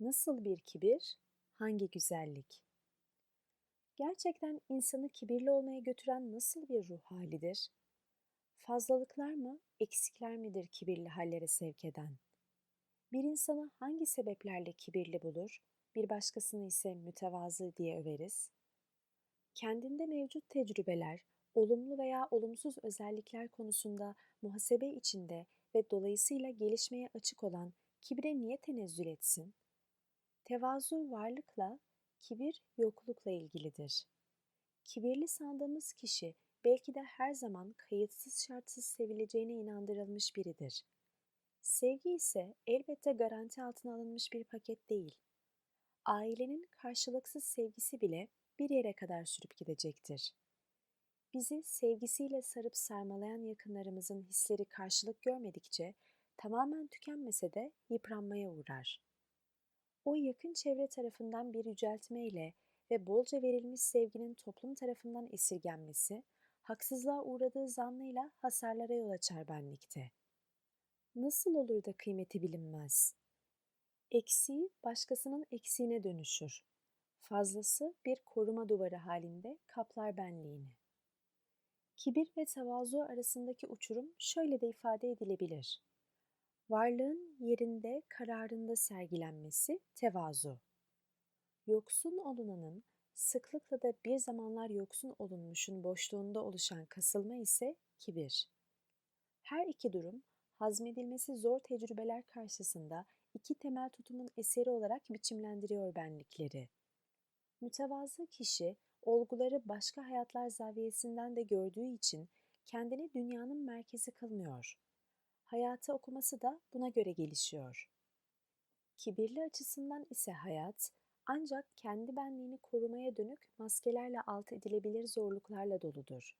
Nasıl bir kibir, hangi güzellik? Gerçekten insanı kibirli olmaya götüren nasıl bir ruh halidir? Fazlalıklar mı, eksikler midir kibirli hallere sevk eden? Bir insanı hangi sebeplerle kibirli bulur, bir başkasını ise mütevazı diye överiz? Kendinde mevcut tecrübeler, olumlu veya olumsuz özellikler konusunda muhasebe içinde ve dolayısıyla gelişmeye açık olan kibre niye tenezzül etsin? Tevazu varlıkla, kibir yoklukla ilgilidir. Kibirli sandığımız kişi belki de her zaman kayıtsız şartsız sevileceğine inandırılmış biridir. Sevgi ise elbette garanti altına alınmış bir paket değil. Ailenin karşılıksız sevgisi bile bir yere kadar sürüp gidecektir. Bizi sevgisiyle sarıp sarmalayan yakınlarımızın hisleri karşılık görmedikçe tamamen tükenmese de yıpranmaya uğrar. O yakın çevre tarafından bir yüceltmeyle ve bolca verilmiş sevginin toplum tarafından esirgenmesi, haksızlığa uğradığı zannıyla hasarlara yol açar benlikte. Nasıl olur da kıymeti bilinmez? Eksiği başkasının eksiğine dönüşür. Fazlası bir koruma duvarı halinde kaplar benliğini. Kibir ve tevazu arasındaki uçurum şöyle de ifade edilebilir. Varlığın yerinde, kararında sergilenmesi tevazu. Yoksun olunanın sıklıkla da bir zamanlar yoksun olunmuşun boşluğunda oluşan kasılma ise kibir. Her iki durum hazmedilmesi zor tecrübeler karşısında iki temel tutumun eseri olarak biçimlendiriyor benlikleri. Mütevazı kişi olguları başka hayatlar zaviyesinden de gördüğü için kendini dünyanın merkezi kılmıyor hayatı okuması da buna göre gelişiyor. Kibirli açısından ise hayat ancak kendi benliğini korumaya dönük maskelerle alt edilebilir zorluklarla doludur.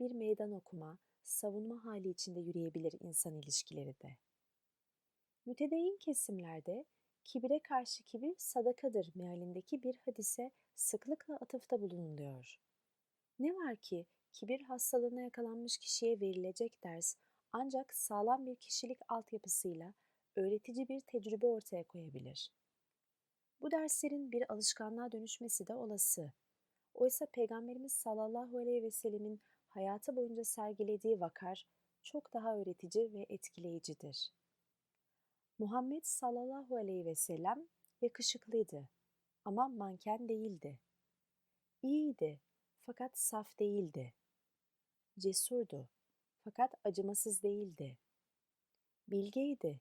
Bir meydan okuma, savunma hali içinde yürüyebilir insan ilişkileri de. Mütedeyyin kesimlerde kibire karşı kibir sadakadır mealindeki bir hadise sıklıkla atıfta bulunuluyor. Ne var ki kibir hastalığına yakalanmış kişiye verilecek ders ancak sağlam bir kişilik altyapısıyla öğretici bir tecrübe ortaya koyabilir. Bu derslerin bir alışkanlığa dönüşmesi de olası. Oysa Peygamberimiz sallallahu aleyhi ve sellemin hayatı boyunca sergilediği vakar çok daha öğretici ve etkileyicidir. Muhammed sallallahu aleyhi ve sellem yakışıklıydı ama manken değildi. İyiydi fakat saf değildi. Cesurdu fakat acımasız değildi. Bilgeydi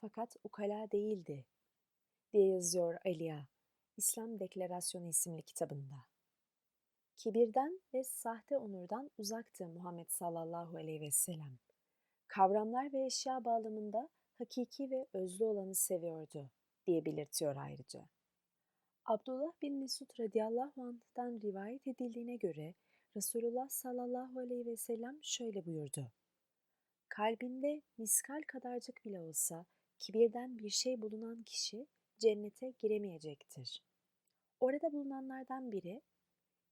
fakat ukala değildi diye yazıyor Aliya İslam Deklarasyonu isimli kitabında. Kibirden ve sahte onurdan uzaktı Muhammed sallallahu aleyhi ve sellem. Kavramlar ve eşya bağlamında hakiki ve özlü olanı seviyordu diye belirtiyor ayrıca. Abdullah bin Mesud radıyallahu anh'tan rivayet edildiğine göre Resulullah sallallahu aleyhi ve sellem şöyle buyurdu. Kalbinde miskal kadarcık bile olsa kibirden bir şey bulunan kişi cennete giremeyecektir. Orada bulunanlardan biri,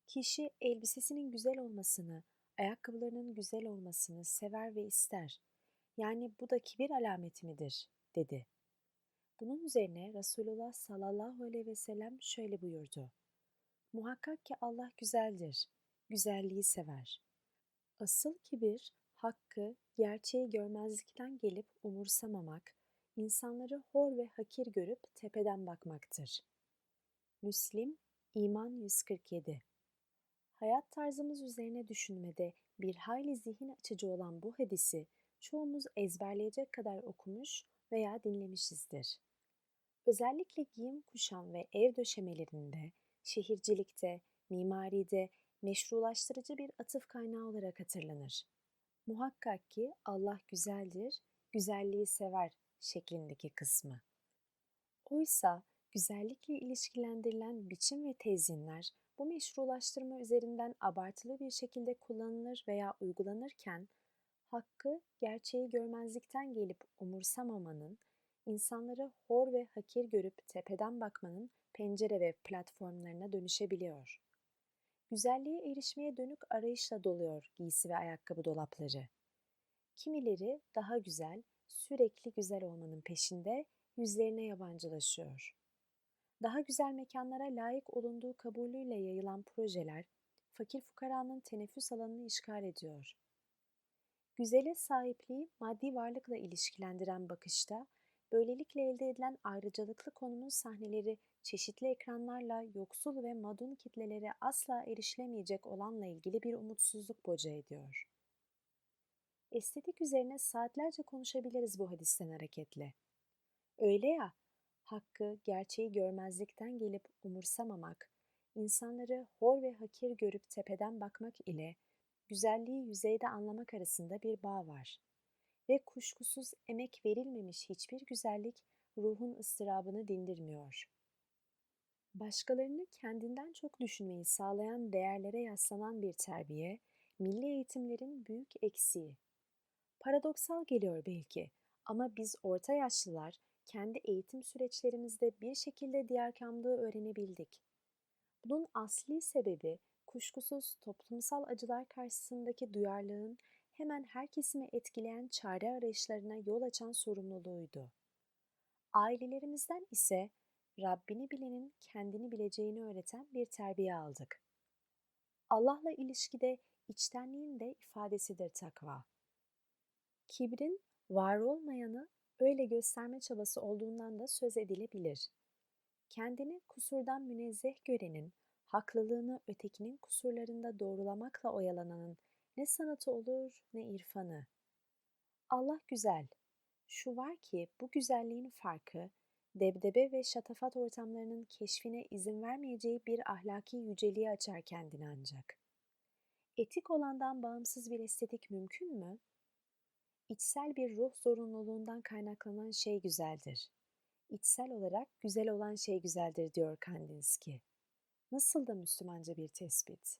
kişi elbisesinin güzel olmasını, ayakkabılarının güzel olmasını sever ve ister. Yani bu da kibir alameti midir? dedi. Bunun üzerine Resulullah sallallahu aleyhi ve sellem şöyle buyurdu. Muhakkak ki Allah güzeldir güzelliği sever. Asıl kibir, hakkı, gerçeği görmezlikten gelip umursamamak, insanları hor ve hakir görüp tepeden bakmaktır. Müslim, İman 147 Hayat tarzımız üzerine düşünmede bir hayli zihin açıcı olan bu hadisi çoğumuz ezberleyecek kadar okumuş veya dinlemişizdir. Özellikle giyim kuşam ve ev döşemelerinde, şehircilikte, mimaride meşrulaştırıcı bir atıf kaynağı olarak hatırlanır. Muhakkak ki Allah güzeldir, güzelliği sever şeklindeki kısmı. Oysa güzellikle ilişkilendirilen biçim ve tezyinler bu meşrulaştırma üzerinden abartılı bir şekilde kullanılır veya uygulanırken hakkı gerçeği görmezlikten gelip umursamamanın, insanları hor ve hakir görüp tepeden bakmanın pencere ve platformlarına dönüşebiliyor güzelliğe erişmeye dönük arayışla doluyor giysi ve ayakkabı dolapları. Kimileri daha güzel, sürekli güzel olmanın peşinde yüzlerine yabancılaşıyor. Daha güzel mekanlara layık olunduğu kabulüyle yayılan projeler, fakir fukaranın teneffüs alanını işgal ediyor. Güzele sahipliği maddi varlıkla ilişkilendiren bakışta, böylelikle elde edilen ayrıcalıklı konumun sahneleri çeşitli ekranlarla yoksul ve madun kitlelere asla erişilemeyecek olanla ilgili bir umutsuzluk boca ediyor. Estetik üzerine saatlerce konuşabiliriz bu hadisten hareketle. Öyle ya, hakkı, gerçeği görmezlikten gelip umursamamak, insanları hor ve hakir görüp tepeden bakmak ile güzelliği yüzeyde anlamak arasında bir bağ var. Ve kuşkusuz emek verilmemiş hiçbir güzellik ruhun ıstırabını dindirmiyor. Başkalarını kendinden çok düşünmeyi sağlayan değerlere yaslanan bir terbiye, milli eğitimlerin büyük eksiği. Paradoksal geliyor belki ama biz orta yaşlılar kendi eğitim süreçlerimizde bir şekilde diyarkamlığı öğrenebildik. Bunun asli sebebi kuşkusuz toplumsal acılar karşısındaki duyarlılığın hemen her kesimi etkileyen çare arayışlarına yol açan sorumluluğuydu. Ailelerimizden ise Rabbini bilenin kendini bileceğini öğreten bir terbiye aldık. Allah'la ilişkide içtenliğin de ifadesidir takva. Kibrin var olmayanı öyle gösterme çabası olduğundan da söz edilebilir. Kendini kusurdan münezzeh görenin, haklılığını ötekinin kusurlarında doğrulamakla oyalananın ne sanatı olur ne irfanı. Allah güzel. Şu var ki bu güzelliğin farkı, debdebe ve şatafat ortamlarının keşfine izin vermeyeceği bir ahlaki yüceliği açar kendini ancak. Etik olandan bağımsız bir estetik mümkün mü? İçsel bir ruh zorunluluğundan kaynaklanan şey güzeldir. İçsel olarak güzel olan şey güzeldir diyor Kandinsky. Nasıl da Müslümanca bir tespit.